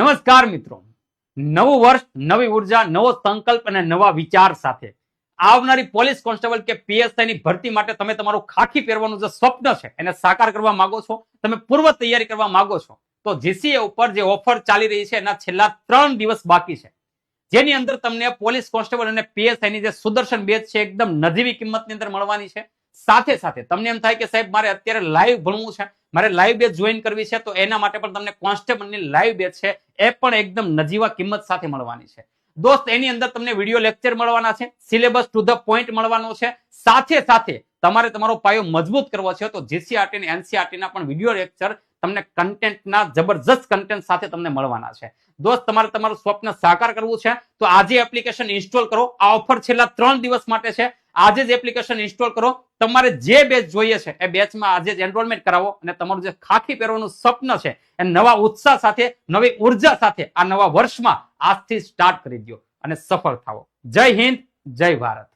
નમસ્કાર મિત્રો. નવું વર્ષ, નવી ઊર્જા, નવો સંકલ્પ અને નવા વિચાર સાથે. આવનારી પોલીસ કોન્સ્ટેબલ કે પીએસઆઈ ની ભરતી માટે તમે તમારું ખાખી પહેરવાનું જે સ્વપ્ન છે, એને સાકાર કરવા માંગો છો, તમે પૂર્વ તૈયારી કરવા માંગો છો, તો જીસીએ ઉપર જે ઓફર ચાલી રહી છે, એના છેલ્લા ત્રણ દિવસ બાકી છે. જેની અંદર તમને પોલીસ કોન્સ્ટેબલ અને પીએસઆઈ ની જે સુદર્શન બેચ છે, એકદમ નજીવી કિંમતની અંદર મળવાની છે. સાથે સાથે તમને એમ થાય કે સાહેબ, મારે અત્યારે લાઈવ ભણવું છે મારે લાઈવ બેચ જોઈન કરવી છે, તો એના માટે પણ તમને કોન્સ્ટેબલની લાઈવ બેચ છે, એ પણ એકદમ નજીવા કિંમત સાથે મળવાની છે. દોસ્ત, એની અંદર તમને વીડિયો લેક્ચર મળવાના છે સિલેબસ ટુ ધ પોઈન્ટ મળવાનો છે, સાથે સાથે તમારે તમારો પાયો મજબૂત કરવો છે, તો જીસીઆરટી અને એનસીઆરટી ના પણ વીડિયો લેક્ચર તમને કન્ટેન્ટના જબરજસ્ત કન્ટેન્ટ સાથે તમને મળવાના છે. દોસ્ત, તમારે તમારું સ્વપ્ન સાકાર કરવું છે, તો આજે એપ્લિકેશન ઇન્સ્ટોલ કરો. આ ઓફર છેલ્લા ત્રણ દિવસ માટે છે. આજે જ એપ્લિકેશન ઇન્સ્ટોલ કરો. તમારે જે બેચ જોઈએ છે, એ બેચમાં આજે જ એનરોલમેન્ટ કરાવો અને તમારું જે ખાખી પહેરવાનું સ્વપ્ન છે, એ નવા ઉત્સાહ સાથે, નવી ઊર્જા સાથે, આ નવા વર્ષમાં આજથી સ્ટાર્ટ કરી દો અને સફળ થાવો જય હિન્દ, જય ભારત.